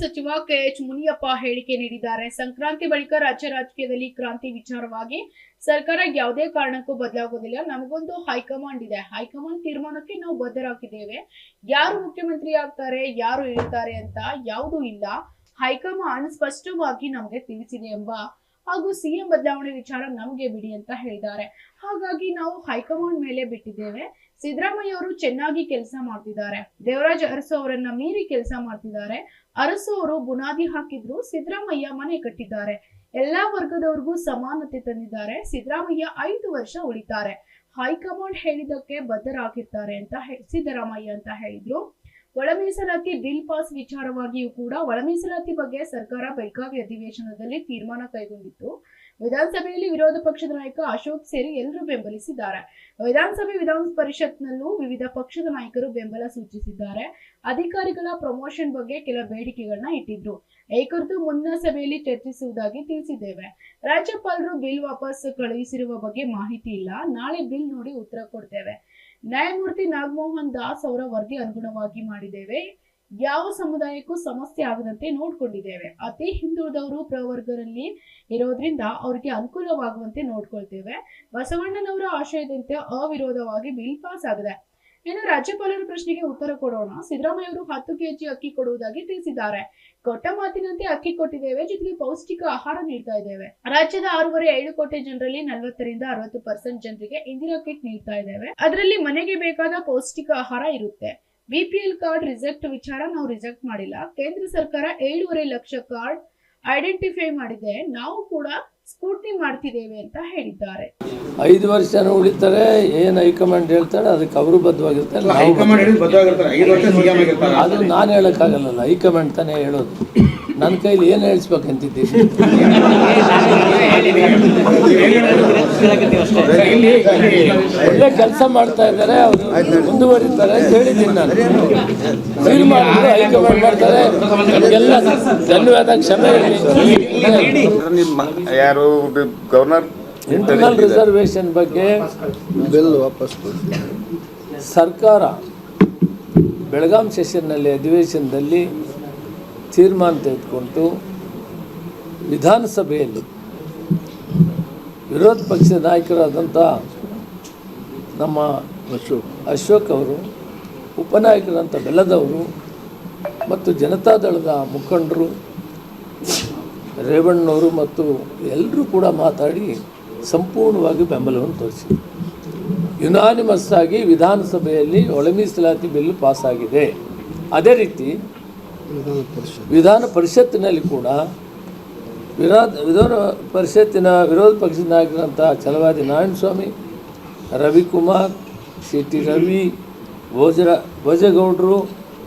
ಸಚಿವ ಕೆಎಚ್ ಮುನಿಯಪ್ಪ ಹೇಳಿಕೆ ನೀಡಿದ್ದಾರೆ. ಸಂಕ್ರಾಂತಿ ಬಳಿಕ ರಾಜ್ಯ ರಾಜಕೀಯದಲ್ಲಿ ಕ್ರಾಂತಿ ವಿಚಾರವಾಗಿ ಸರ್ಕಾರ ಯಾವುದೇ ಕಾರಣಕ್ಕೂ ಬದಲಾಗೋದಿಲ್ಲ ನಮಗೊಂದು ಹೈಕಮಾಂಡ್ ಇದೆ. ಹೈಕಮಾಂಡ್ ತೀರ್ಮಾನಕ್ಕೆ ನಾವು ಬದ್ಧರಾಗಿದ್ದೇವೆ. ಯಾರು ಮುಖ್ಯಮಂತ್ರಿ ಆಗ್ತಾರೆ, ಯಾರು ಇರ್ತಾರೆ ಅಂತ ಯಾವುದೂ ಇಲ್ಲ. ಹೈಕಮಾಂಡ್ ಸ್ಪಷ್ಟವಾಗಿ ನಮಗೆ ತಿಳಿಸಿದೆ ಎಂಬ ಹಾಗೂ ಸಿಎಂ ಬದಲಾವಣೆ ವಿಚಾರ ನಮಗೆ ಬಿಡಿ ಅಂತ ಹೇಳಿದ್ದಾರೆ. ಹಾಗಾಗಿ ನಾವು ಹೈಕಮಾಂಡ್ ಮೇಲೆ ಬಿಟ್ಟಿದ್ದೇವೆ. ಸಿದ್ದರಾಮಯ್ಯ ಅವರು ಚೆನ್ನಾಗಿ ಕೆಲಸ ಮಾಡ್ತಿದ್ದಾರೆ. ದೇವರಾಜ್ ಅರಸು ಅವರನ್ನ ಮೀರಿ ಕೆಲಸ ಮಾಡ್ತಿದ್ದಾರೆ. ಅರಸು ಅವರು ಬುನಾದಿ ಹಾಕಿದ್ರು, ಸಿದ್ದರಾಮಯ್ಯ ಮನೆ ಕಟ್ಟಿದ್ದಾರೆ. ಎಲ್ಲಾ ವರ್ಗದವರಿಗೂ ಸಮಾನತೆ ತಂದಿದ್ದಾರೆ. ಸಿದ್ದರಾಮಯ್ಯ ಐದು ವರ್ಷ ಉಳಿತಾರೆ. ಹೈಕಮಾಂಡ್ ಹೇಳಿದ್ದಕ್ಕೆ ಬದ್ಧರಾಗಿರ್ತಾರೆ ಅಂತ ಸಿದ್ದರಾಮಯ್ಯ ಅಂತ ಹೇಳಿದ್ರು. ಒಳ ಮೀಸಲಾತಿ ಬಿಲ್ ಪಾಸ್ ವಿಚಾರವಾಗಿಯೂ ಕೂಡ ಒಳ ಮೀಸಲಾತಿ ಬಗ್ಗೆ ಸರ್ಕಾರ ಬೆಳಗಾವಿ ಅಧಿವೇಶನದಲ್ಲಿ ತೀರ್ಮಾನ ಕೈಗೊಂಡಿತ್ತು. ವಿಧಾನಸಭೆಯಲ್ಲಿ ವಿರೋಧ ಪಕ್ಷದ ನಾಯಕ ಅಶೋಕ್ ಸೇರಿ ಎಲ್ಲರೂ ಬೆಂಬಲಿಸಿದ್ದಾರೆ. ವಿಧಾನಸಭೆ ವಿಧಾನ ಪರಿಷತ್ನಲ್ಲೂ ವಿವಿಧ ಪಕ್ಷದ ನಾಯಕರು ಬೆಂಬಲ ಸೂಚಿಸಿದ್ದಾರೆ. ಅಧಿಕಾರಿಗಳ ಪ್ರಮೋಷನ್ ಬಗ್ಗೆ ಕೆಲ ಬೇಡಿಕೆಗಳನ್ನ ಇಟ್ಟಿದ್ರು. ಈ ಕುರಿತು ಮುಂದಿನ ಸಭೆಯಲ್ಲಿ ಚರ್ಚಿಸುವುದಾಗಿ ತಿಳಿಸಿದ್ದೇವೆ. ರಾಜ್ಯಪಾಲರು ಬಿಲ್ ವಾಪಸ್ ಕಳುಹಿಸಿರುವ ಬಗ್ಗೆ ಮಾಹಿತಿ ಇಲ್ಲ. ನಾಳೆ ಬಿಲ್ ನೋಡಿ ಉತ್ತರ ಕೊಡ್ತೇವೆ. ನ್ಯಾಯಮೂರ್ತಿ ನಾಗಮೋಹನ್ ದಾಸ್ ಅವರ ವರದಿ ಅನುಗುಣವಾಗಿ ಮಾಡಿದ್ದೇವೆ. ಯಾವ ಸಮುದಾಯಕ್ಕೂ ಸಮಸ್ಯೆ ಆಗದಂತೆ ನೋಡ್ಕೊಂಡಿದ್ದೇವೆ. ಅತಿ ಹಿಂದುಳಿದವರು ಪ್ರವರ್ಗರಲ್ಲಿ ಇರೋದ್ರಿಂದ ಅವರಿಗೆ ಅನುಕೂಲವಾಗುವಂತೆ ನೋಡ್ಕೊಳ್ತೇವೆ. ಬಸವಣ್ಣನವರ ಆಶಯದಂತೆ ಅವಿರೋಧವಾಗಿ ಬಿಲ್ ಪಾಸ್ ಆಗಿದೆ ಇನ್ನು ರಾಜ್ಯಪಾಲರ ಪ್ರಶ್ನೆಗೆ ಉತ್ತರ ಕೊಡೋಣ. ಸಿದ್ದರಾಮಯ್ಯ ಅವರು ಹತ್ತು ಕೆಜಿ ಅಕ್ಕಿ ಕೊಡುವುದಾಗಿ ತಿಳಿಸಿದ್ದಾರೆ. ಕೊಟ್ಟ ಮಾತಿನಂತೆ ಅಕ್ಕಿ ಕೊಟ್ಟಿದ್ದೇವೆ, ಜೊತೆಗೆ ಪೌಷ್ಟಿಕ ಆಹಾರ ನೀಡ್ತಾ ಇದ್ದೇವೆ. ರಾಜ್ಯದ ಆರೂವರೆ ಏಳು ಕೋಟಿ ಜನರಲ್ಲಿ ನಲವತ್ತರಿಂದ ಅರವತ್ತು ಪರ್ಸೆಂಟ್ ಜನರಿಗೆ ಇಂದಿರಾ ಕಿಟ್ ನೀಡ್ತಾ ಇದ್ದೇವೆ. ಅದರಲ್ಲಿ ಮನೆಗೆ ಬೇಕಾದ ಪೌಷ್ಟಿಕ ಆಹಾರ ಇರುತ್ತೆ. ಬಿಪಿಎಲ್ ಕಾರ್ಡ್ ರಿಜೆಕ್ಟ್ ವಿಚಾರ ನಾವು ರಿಜೆಕ್ಟ್ ಮಾಡಿಲ್ಲ. ಕೇಂದ್ರ ಸರ್ಕಾರ ಏಳೂವರೆ ಲಕ್ಷ ಕಾರ್ಡ್ ಐಡೆಂಟಿಫೈ ಮಾಡಿದೆ. ನಾವು ಕೂಡ ಸ್ಕೂಟ್ನಿ ಮಾಡ್ತಿದ್ದೇವೆ ಅಂತ ಹೇಳಿದ್ದಾರೆ. ಐದು ವರ್ಷ ಉಳಿತಾರೆ ಏನ್ ಹೈಕಮಾಂಡ್ ಹೇಳ್ತಾರೆ ಅದಕ್ಕೆ ಅವರು ಬದ್ಧವಾಗಿರ್ತಾರೆ ನಾವು ಹೈಕಮಾಂಡ್ ಹೇಳಿದ್ ಬದ್ಧವಾಗಿರ್ತಾರೆ. ಐದು ವರ್ಷ ಸಿಎಂ ಆಗಿರ್ತಾರೆ ಅದು ನಾನು ಹೇಳಕ್ಕಾಗಲ್ಲ ಹೈಕಮಾಂಡ್ ತಾನೇ ಹೇಳೋದು. ನನ್ನ ಕೈಲಿ ಏನು ಹೇಳಿಸ್ಬೇಕಂತಿದ್ದೀನಿ ಒಳ್ಳೆ ಕೆಲಸ ಮಾಡ್ತಾ ಇದ್ದಾರೆ ಅವರು ಮುಂದುವರಿತಾರೆ ಅಂತ ಹೇಳಿದ್ದೀನಿ ನಾನು. ತೀರ್ಮಾನ ಹೈಕಮಾಂಡ್ ಮಾಡ್ತಾರೆ. ಎಲ್ಲ ಧನ್ಯವಾದ ಕ್ಷಮೆ ಯಾರು ಗವರ್ನರ್? ಇಂಟರ್ನಲ್ ರಿಸರ್ವೇಶನ್ ಬಗ್ಗೆ ಬಿಲ್ ವಾಪಸ್ ಸರ್ಕಾರ ಬೆಳಗಾಂ ಸೆಷನ್ನಲ್ಲಿ ಅಧಿವೇಶನದಲ್ಲಿ ತೀರ್ಮಾನ ತೆಗೆದುಕೊಂಡು ವಿಧಾನಸಭೆಯಲ್ಲಿ ವಿರೋಧ ಪಕ್ಷದ ನಾಯಕರಾದಂಥ ನಮ್ಮ ಅಶೋಕ್ ಅವರು ಉಪನಾಯಕರಂಥ ಬೆಲ್ಲದವರು ಮತ್ತು ಜನತಾದಳದ ಮುಖಂಡರು, ರೇವಣ್ಣವರು ಮತ್ತು ಎಲ್ಲರೂ ಕೂಡ ಮಾತಾಡಿ ಸಂಪೂರ್ಣವಾಗಿ ಬೆಂಬಲವನ್ನು ತೋರಿಸಿದರು. ಯುನಾನಿಮಸ್ ಆಗಿ ವಿಧಾನಸಭೆಯಲ್ಲಿ ಒಳಮೀಸಲಾತಿ ಬಿಲ್ ಪಾಸಾಗಿದೆ. ಅದೇ ರೀತಿ ವಿಧಾನ ಪರಿಷತ್ತಿನಲ್ಲಿ ಕೂಡ ವಿರೋಧ ವಿಧಾನ ಪರಿಷತ್ತಿನ ವಿರೋಧ ಪಕ್ಷದ ಚಲವಾದಿ ಛಲವಾದಿ ನಾರಾಯಣಸ್ವಾಮಿ, ರವಿಕುಮಾರ್ ಸಿ ಟಿ ರವಿ, ಭೋಜರ ಭೋಜೇಗೌಡರು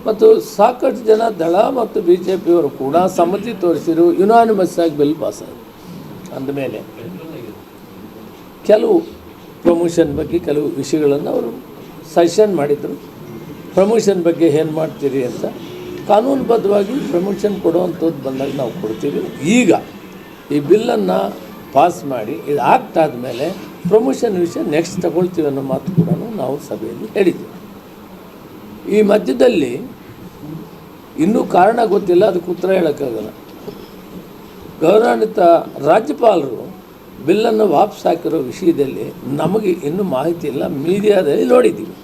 ಮತ್ತು ಸಾಕಷ್ಟು ಜನ ದಳ ಮತ್ತು ಬಿ ಜೆ ಪಿಯವರು ಕೂಡ ಸಮ್ಮತಿ ತೋರಿಸಿರು. ಯುನಾನಿಮಸ್ ಆಗಿ ಬಿಲ್ ಪಾಸಾಗಿದೆ ಅಂದಮೇಲೆ ಕೆಲವು ಪ್ರಮೋಷನ್ ಬಗ್ಗೆ ಕೆಲವು ವಿಷಯಗಳನ್ನು ಅವರು ಸಜೆಷನ್ ಮಾಡಿದರು. ಪ್ರಮೋಷನ್ ಬಗ್ಗೆ ಏನು ಮಾಡ್ತೀರಿ ಅಂತ ಕಾನೂನುಬದ್ಧವಾಗಿ ಪ್ರಮೋಷನ್ ಕೊಡುವಂಥದ್ದು ಬಂದಾಗ ನಾವು ಕೊಡ್ತೀವಿ. ಈಗ ಈ ಬಿಲ್ಲನ್ನು ಪಾಸ್ ಮಾಡಿ, ಇದು ಆಕ್ಟ್ ಆದಮೇಲೆ ಪ್ರಮೋಷನ್ ವಿಷಯ ನೆಕ್ಸ್ಟ್ ತಗೊಳ್ತೀವಿ ಅನ್ನೋ ಮಾತು ಕೂಡ ನಾವು ಸಭೆಯಲ್ಲಿ ಹೇಳಿದ್ದೀವಿ ಈ ಮಧ್ಯದಲ್ಲಿ ಇನ್ನೂ ಕಾರಣ ಗೊತ್ತಿಲ್ಲ, ಅದಕ್ಕೆ ಉತ್ತರ ಹೇಳೋಕ್ಕಾಗಲ್ಲ. ಗೌರವಾನ್ವಿತ ರಾಜ್ಯಪಾಲರು ಬಿಲ್ಲನ್ನು ವಾಪಸ್ ಹಾಕಿರೋ ವಿಷಯದಲ್ಲಿ ನಮಗೆ ಇನ್ನೂ ಮಾಹಿತಿ ಇಲ್ಲ, ಮೀಡಿಯಾದಲ್ಲಿ ನೋಡಿದ್ದೀವಿ.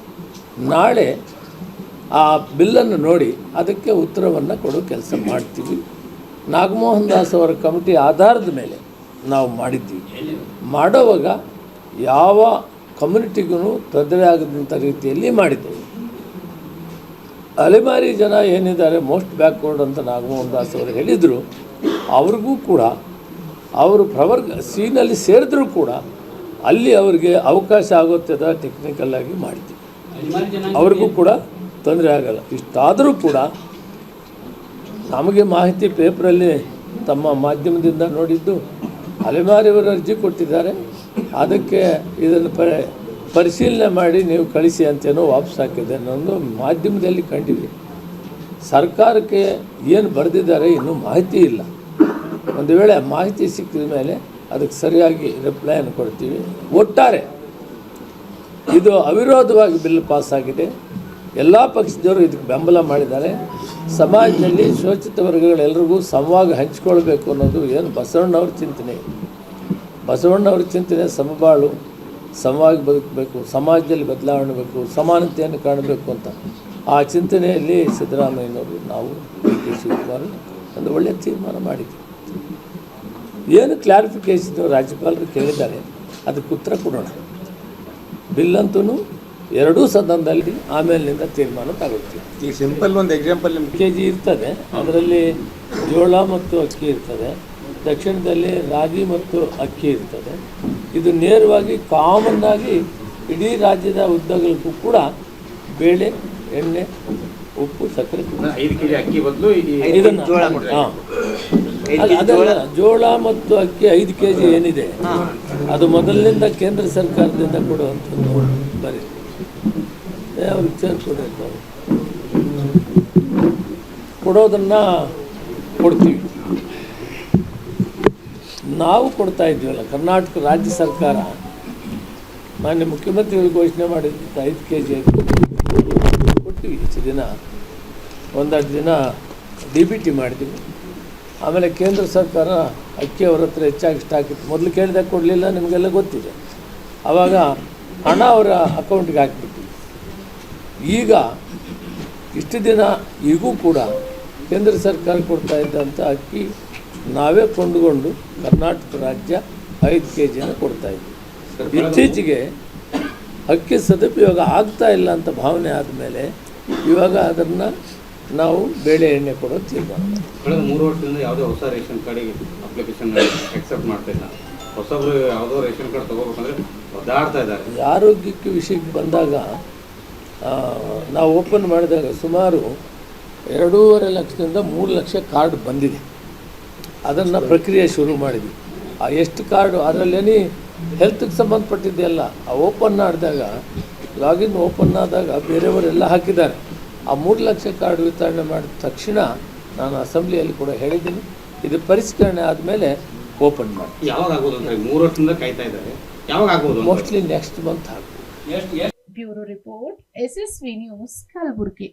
ನಾಳೆ ಆ ಬಿಲ್ಲನ್ನು ನೋಡಿ ಅದಕ್ಕೆ ಉತ್ತರವನ್ನು ಕೊಡೋ ಕೆಲಸ ಮಾಡ್ತೀವಿ. ನಾಗಮೋಹನ್ ದಾಸ್ ಅವರ ಕಮಿಟಿ ಆಧಾರದ ಮೇಲೆ ನಾವು ಮಾಡಿದ್ದೀವಿ. ಮಾಡೋವಾಗ ಯಾವ ಕಮ್ಯುನಿಟಿಗೂ ತೊಂದರೆ ಆಗದಂಥ ರೀತಿಯಲ್ಲಿ ಮಾಡಿದ್ದೇವೆ. ಅಲೆಮಾರಿ ಜನ ಏನಿದ್ದಾರೆ ಮೋಸ್ಟ್ ಬ್ಯಾಕ್ವರ್ಡ್ ಅಂತ ನಾಗಮೋಹನ್ ದಾಸ್ ಅವರು ಹೇಳಿದರು ಅವ್ರಿಗೂ ಕೂಡ ಅವರು ಪ್ರವರ್ಗ ಸೀನಲ್ಲಿ ಸೇರಿದ್ರೂ ಕೂಡ ಅಲ್ಲಿ ಅವರಿಗೆ ಅವಕಾಶ ಆಗುತ್ತದ ಟೆಕ್ನಿಕಲ್ ಆಗಿ ಮಾಡಿದ್ದೀವಿ. ಅವ್ರಿಗೂ ಕೂಡ ತೊಂದರೆ ಆಗಲ್ಲ. ಇಷ್ಟಾದರೂ ಕೂಡ ನಮಗೆ ಮಾಹಿತಿ ಪೇಪರಲ್ಲಿ ತಮ್ಮ ಮಾಧ್ಯಮದಿಂದ ನೋಡಿದ್ದು ಅಲೆಮಾರಿಯವರು ಅರ್ಜಿ ಕೊಟ್ಟಿದ್ದಾರೆ. ಅದಕ್ಕೆ ಇದನ್ನು ಪರಿಶೀಲನೆ ಮಾಡಿ ನೀವು ಕಳಿಸಿ ಅಂತೇನೋ ವಾಪಸ್ ಹಾಕಿದೆ ಅನ್ನೋದು ಮಾಧ್ಯಮದಲ್ಲಿ ಕಂಡಿದೆ. ಸರ್ಕಾರಕ್ಕೆ ಏನು ಬರೆದಿದ್ದಾರೆ ಇನ್ನೂ ಮಾಹಿತಿ ಇಲ್ಲ. ಒಂದು ವೇಳೆ ಮಾಹಿತಿ ಸಿಕ್ಕಿದ ಮೇಲೆ ಅದಕ್ಕೆ ಸರಿಯಾಗಿ ರಿಪ್ಲೈಯನ್ನು ಕೊಡ್ತೀವಿ. ಒಟ್ಟಾರೆ ಇದು ಅವಿರೋಧವಾಗಿ ಬಿಲ್ ಪಾಸ್ ಆಗಿದೆ. ಎಲ್ಲ ಪಕ್ಷದವರು ಇದಕ್ಕೆ ಬೆಂಬಲ ಮಾಡಿದ್ದಾರೆ. ಸಮಾಜದಲ್ಲಿ ಶೋಷಿತ ವರ್ಗಗಳೆಲ್ಲರಿಗೂ ಸಮವಾಗಿ ಹಂಚ್ಕೊಳ್ಬೇಕು ಅನ್ನೋದು ಏನು ಬಸವಣ್ಣವ್ರ ಚಿಂತನೆ. ಬಸವಣ್ಣವ್ರ ಚಿಂತನೆ ಸಮಬಾಳು, ಸಮವಾಗಿ ಬದುಕಬೇಕು, ಸಮಾಜದಲ್ಲಿ ಬದಲಾವಣೆ ಬೇಕು ಸಮಾನತೆಯನ್ನು ಕಾಣಬೇಕು ಅಂತ. ಆ ಚಿಂತನೆಯಲ್ಲಿ ಸಿದ್ದರಾಮಯ್ಯನವರು ನಾವು ಡಿ ಕೆ ಶಿವಕುಮಾರ್ ಒಂದು ಒಳ್ಳೆಯ ತೀರ್ಮಾನ ಮಾಡಿದ್ವಿ. ಏನು ಕ್ಲಾರಿಫಿಕೇಷನ್ ರಾಜ್ಯಪಾಲರು ಕೇಳಿದ್ದಾರೆ. ಅದಕ್ಕೆ ಉತ್ತರ ಕೊಡೋಣ. ಬಿಲ್ ಅಂತೂ ಎರಡೂ ಸದನದಲ್ಲಿ ಆಮೇಲಿನಿಂದ ತೀರ್ಮಾನ ತಗೊಳ್ತೀವಿ. ಈ ಸಿಂಪಲ್ ಒಂದು ಎಕ್ಸಾಂಪಲ್ ನಿಮ್ಮ ಕೆ ಜಿ ಇರ್ತದೆ ಅದರಲ್ಲಿ ಜೋಳ ಮತ್ತು ಅಕ್ಕಿ ಇರ್ತದೆ ದಕ್ಷಿಣದಲ್ಲಿ ರಾಗಿ ಮತ್ತು ಅಕ್ಕಿ ಇರ್ತದೆ. ಇದು ನೇರವಾಗಿ ಕಾಮನ್ ಆಗಿ ಇಡೀ ರಾಜ್ಯದ ಉದ್ದಗಳಿಗೂ ಕೂಡ ಬೇಳೆ ಎಣ್ಣೆ ಉಪ್ಪು ಸಕ್ಕರೆ ಐದು ಕೆಜಿ ಅಕ್ಕಿ ಬದಲು ಇದನ್ನ ಹಾಂ. ಜೋಳ. ಮತ್ತು ಅಕ್ಕಿ ಐದು ಕೆ ಜಿ ಏನಿದೆ ಅದು ಮೊದಲಿನಿಂದ ಕೇಂದ್ರ ಸರ್ಕಾರದಿಂದ ಕೊಡುವಂಥದ್ದು ಬರೀ. ಅವ್ರಿಗೆ ಸೇರ್ಕೊಡಿರ್ತಾರೆ ಕೊಡೋದನ್ನ ಕೊಡ್ತೀವಿ. ನಾವು ಕೊಡ್ತಾ ಇದ್ದೀವಲ್ಲ, ಕರ್ನಾಟಕ ರಾಜ್ಯ ಸರ್ಕಾರ. ಮಾನ್ಯ ಮುಖ್ಯಮಂತ್ರಿಗಳು ಘೋಷಣೆ ಮಾಡಿದ್ದ ಐದು ಕೆ ಜಿ ಕೊಟ್ಟಿವಿ ಹೆಚ್ಚು ದಿನ. ಒಂದಷ್ಟು ದಿನ ಡಿ ಬಿ ಟಿ ಮಾಡಿದ್ವಿ ಆಮೇಲೆ ಕೇಂದ್ರ ಸರ್ಕಾರ ಅಕ್ಕಿ ಅವ್ರ ಹತ್ರ ಹೆಚ್ಚಾಗಿ ಸ್ಟಾಕ್ ಇತ್ತು. ಮೊದಲು ಕೇಳಿದಾಗ ಕೊಡಲಿಲ್ಲ, ನಿಮಗೆಲ್ಲ ಗೊತ್ತಿದೆ. ಆವಾಗ ಹಣ ಅವರ ಅಕೌಂಟ್ಗೆ ಹಾಕಿಬಿಟ್ವಿ ಈಗ ಇಷ್ಟು ದಿನ ಈಗೂ ಕೂಡ ಕೇಂದ್ರ ಸರ್ಕಾರ ಕೊಡ್ತಾ ಇದ್ದಂಥ ಅಕ್ಕಿ ನಾವೇ ಕೊಂಡುಕೊಂಡು ಕರ್ನಾಟಕ ರಾಜ್ಯ ಐದು ಕೆ ಜಿನ ಕೊಡ್ತಾ ಇದ್ವಿ. ಇತ್ತೀಚೆಗೆ ಅಕ್ಕಿ ಸದುಪಯೋಗ ಆಗ್ತಾ ಇಲ್ಲ ಅಂತ ಭಾವನೆ ಆದಮೇಲೆ ಇವಾಗ ಅದನ್ನು ನಾವು ಬೇಳೆ ಎಣ್ಣೆ ಕೊಡೋ ತೀರ್ಮಾನ ಕಳೆದ ಮೂರು ವರ್ಷದಿಂದ ಯಾವುದೇ ಹೊಸ ರೇಷನ್ ಕಾರ್ಡಿಗೆ ಅಪ್ಲಿಕೇಶನ್ ಅಕ್ಸೆಪ್ಟ್ ಮಾಡ್ತಾ ಇಲ್ಲ. ಹೊಸಬ್ರು ಯಾವುದೋ ರೇಷನ್ ಕಾರ್ಡ್ ತಗೋಬೇಕಂದ್ರೆ ಒದ್ದಾಡ್ತಾ ಇದ್ದಾರೆ. ಆರೋಗ್ಯಕ್ಕೆ ವಿಷಯಕ್ಕೆ ಬಂದಾಗ ನಾವು ಓಪನ್ ಮಾಡಿದಾಗ ಸುಮಾರು ಎರಡೂವರೆ ಲಕ್ಷದಿಂದ ಮೂರು ಲಕ್ಷ ಕಾರ್ಡ್ ಬಂದಿದೆ. ಅದನ್ನು ಪ್ರಕ್ರಿಯೆ ಶುರು ಮಾಡಿದ್ವಿ. ಆ ಎಷ್ಟು ಕಾರ್ಡು ಅದರಲ್ಲೇನಿ ಹೆಲ್ತ್ಗೆ ಸಂಬಂಧಪಟ್ಟಿದ್ದೆಲ್ಲ ಆ ಓಪನ್ ಮಾಡಿದಾಗ ಲಾಗಿನ್ ಓಪನ್ ಆದಾಗ ಬೇರೆಯವರೆಲ್ಲ ಹಾಕಿದ್ದಾರೆ. ಆ ಮೂರು ಲಕ್ಷ ಕಾರ್ಡ್ ವಿತರಣೆ ಮಾಡಿದ ತಕ್ಷಣ ನಾನು ಅಸೆಂಬ್ಲಿಯಲ್ಲಿ ಕೂಡ ಹೇಳಿದ್ದೀನಿ. ಇದು ಪರಿಷ್ಕರಣೆ ಆದಮೇಲೆ ಓಪನ್ ಮಾಡಿ ಯಾವಾಗ ಆಗ್ಬೋದು ಮೂರು ವರ್ಷದಿಂದ ಕಾಯ್ತಾ ಇದ್ದಾರೆ. ಯಾವಾಗ ಆಗ್ಬೋದು? Mostly next month bureau report S S V news Kalaburagi.